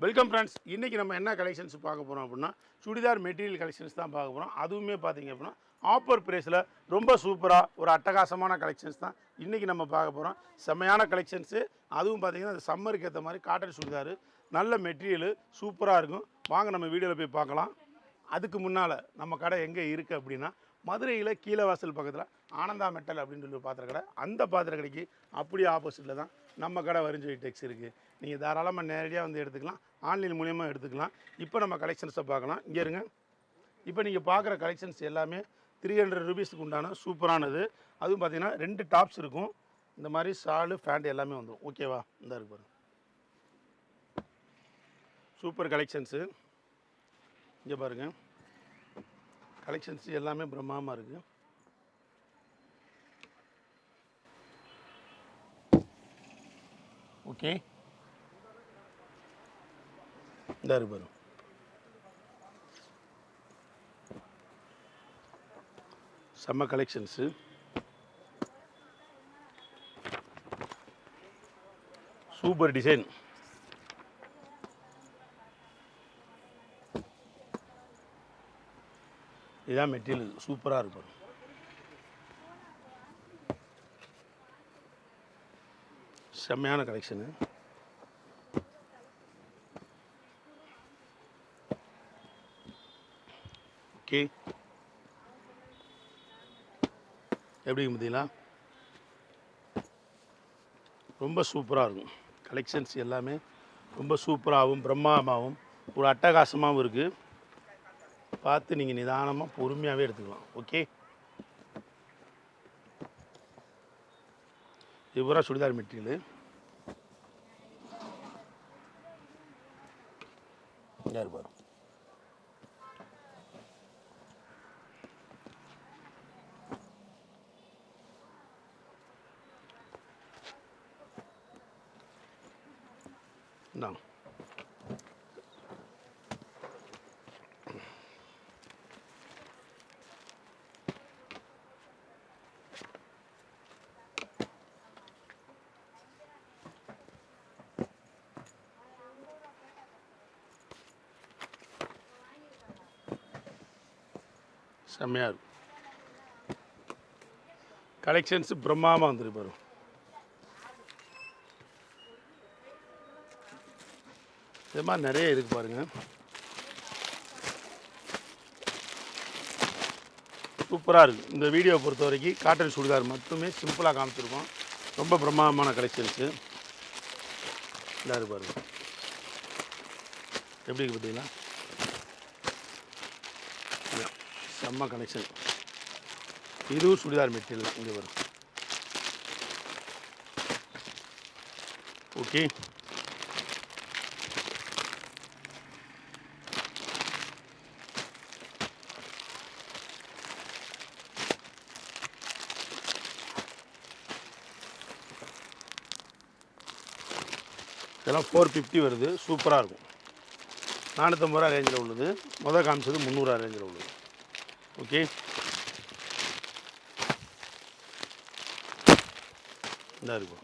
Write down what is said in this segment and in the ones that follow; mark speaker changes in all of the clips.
Speaker 1: Welcome friends இன்றைக்கி நம்ம என்ன கலெக்ஷன்ஸ் பார்க்க போகிறோம் அப்படின்னா சுடிதார் மெட்டீரியல் கலெக்ஷன்ஸ் தான் பார்க்க போகிறோம் அதுவுமே பார்த்திங்க அப்படின்னா ஆஃபர் ப்ரைஸில் ரொம்ப சூப்பராக ஒரு அட்டகாசமான கலெக்ஷன்ஸ் தான் இன்றைக்கி நம்ம பார்க்க போகிறோம் செம்மையான கலெக்ஷன்ஸு அதுவும் பார்த்திங்கன்னா அந்த சம்மருக்கு ஏற்ற மாதிரி காட்டன் சுடிதார் நல்ல மெட்டீரியலு சூப்பராக இருக்கும். வாங்க நம்ம வீடியோவில் போய் பார்க்கலாம். அதுக்கு முன்னால் நம்ம கடை எங்கே இருக்குது அப்படின்னா மதுரையில் கீழவாசல் பக்கத்தில் ஆனந்தா மெட்டல் அப்படின்னு சொல்லி ஒரு பாத்திர கடை. அந்த பாத்திர கடைக்கு அப்படியே ஆப்போசிட்டில் தான் நம்ம கடை வரிஞ்சொலி டெக்ஸ் இருக்குது நீங்கள் தாராளமாக நேரடியாக வந்து எடுத்துக்கலாம். ஆன்லைன் மூலியமாக எடுத்துக்கலாம். இப்போ நம்ம கலெக்ஷன்ஸை பார்க்கலாம். இங்கே இருங்க. இப்போ நீங்கள் பார்க்குற கலெக்ஷன்ஸ் எல்லாமே த்ரீ ஹண்ட்ரட் ருபீஸுக்கு உண்டான சூப்பரானது. அதுவும் பார்த்தீங்கன்னா ரெண்டு டாப்ஸ் இருக்கும். இந்த மாதிரி ஷாலு ஃபேண்ட் எல்லாமே வந்துடும் ஓகேவா இந்த இருக்கு பாருங்கள் சூப்பர் கலெக்ஷன்ஸு இங்கே பாருங்கள் கலெக்ஷன்ஸ் எல்லாமே பிரம்மாண்டமாக இருக்குது ஓகே. இந்த இருக்கு பாருங்க. செம்ம கலெக்ஷன்ஸு சூப்பர் டிசைன். இதான் மெட்டீரியல். சூப்பராக இருக்கும். செம்மையான கலெக்ஷனு ஓகே எப்படிங்க பார்த்தீங்களா? ரொம்ப சூப்பராக இருக்கும். கலெக்ஷன்ஸ் எல்லாமே ரொம்ப சூப்பராகவும் பிரம்மாண்டமாகவும் ஒரு அட்டகாசமாகவும் இருக்குது பார்த்து நீங்கள் நிதானமாக பொறுமையாகவே எடுத்துக்கலாம். ஓகே இது பூரா சுடிதார் மெட்டீரியல். செம்மையாக இருக்கும். கலெக்ஷன்ஸ் பிரம்மாண்டமாக வந்துருக்கு பாரு. இது மாதிரி நிறைய இருக்கு பாருங்க. சூப்பராக இருக்குது இந்த வீடியோ பொறுத்த வரைக்கும் காட்டன் சுடிதார் மட்டுமே சிம்பிளாக காமிச்சிருக்கோம். ரொம்ப பிரம்மாண்டமான கலெக்ஷன்ஸு இதாக இருக்கு எப்படி இருக்கு பார்த்தீங்களா? செம்ம கனெக்ஷன் இதுவும் சுடிதார் மெட்டீரியல் இங்கே வரும். ஓகே இதெல்லாம் ஃபோர் ஃபிஃப்டி வருது. சூப்பராக இருக்கும். நானூற்றம்பது ரூபா ரேஞ்சில் உள்ளது. மொதல் காமிச்சது முந்நூறுரூவா ரேஞ்சில் உள்ளது. ஓகே. இந்த இருக்கும்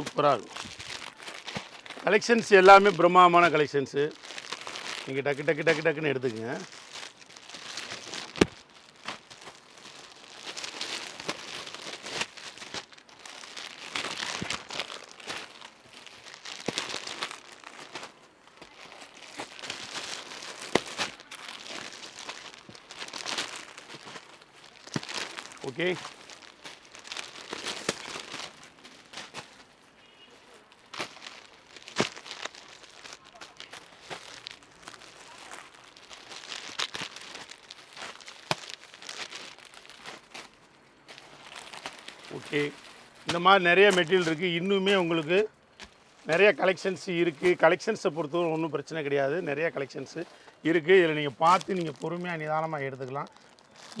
Speaker 1: சூப்பராக இருக்கும். கலெக்ஷன்ஸ் எல்லாமே பிரம்மாண்டமான கலெக்ஷன்ஸு நீங்கள் டக்கு டக்கு டக்கு டக்குன்னு எடுத்துக்கங்க. Okay okay. இந்த மாதிரி நிறைய மெட்டீரியல் இருக்குது இன்னுமே உங்களுக்கு நிறைய கலெக்ஷன்ஸ் இருக்குது கலெக்ஷன்ஸை பொறுத்தவரை ஒன்றும் பிரச்சனை கிடையாது. நிறைய கலெக்ஷன்ஸு இருக்குது இதில் நீங்கள் பார்த்து நீங்கள் பொறுமையாக நிதானமாக எடுத்துக்கலாம்.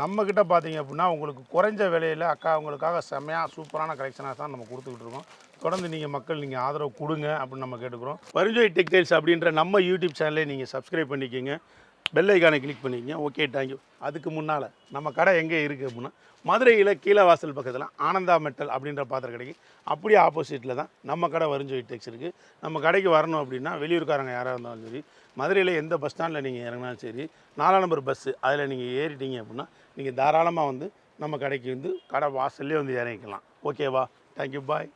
Speaker 1: நம்மக்கிட்ட பார்த்தீங்க அப்படின்னா உங்களுக்கு குறைஞ்ச விலையில் அக்கா உங்களுக்காக செம்மையாக சூப்பரான கலெக்ஷனாக தான் நம்ம கொடுத்துக்கிட்டு இருக்கோம். தொடர்ந்து நீங்கள் மக்கள் நீங்கள் ஆதரவு கொடுங்க அப்படின்னு நம்ம கேட்டுக்கிறோம். பரிஞ்சோய் டெக்டைல்ஸ் அப்படின்ற நம்ம யூடியூப் சேனலே நீங்கள் சப்ஸ்கிரைப் பண்ணிக்கோங்க. பெல் ஐக்கானை கிளிக் பண்ணிக்கங்க. ஓகே தேங்க்யூ அதுக்கு முன்னால் நம்ம கடை எங்கே இருக்குது அப்படின்னா மதுரையில் கீழே வாசல் பக்கத்தில் ஆனந்தா மெட்டல் அப்படின்ற பாத்திரம் கடைக்கு அப்படியே ஆப்போசிட்டில் தான் நம்ம கடை வரிஞ்சோய் டெக்ஸ் இருக்குது நம்ம கடைக்கு வரணும் அப்படின்னா வெளியூர்காரங்க யாராக இருந்தாலும் சரி மதுரையில் எந்த பஸ் ஸ்டாண்டில் நீங்கள் இறங்கினாலும் சரி நாலாம் நம்பர் பஸ்ஸு அதில் நீங்கள் ஏறிட்டீங்க அப்படின்னா நீங்கள் தாராளமாக வந்து நம்ம கடைக்கு வந்து கடை வாசல்லே வந்து இறங்கிக்கலாம். ஓகேவா தேங்க்யூ பாய்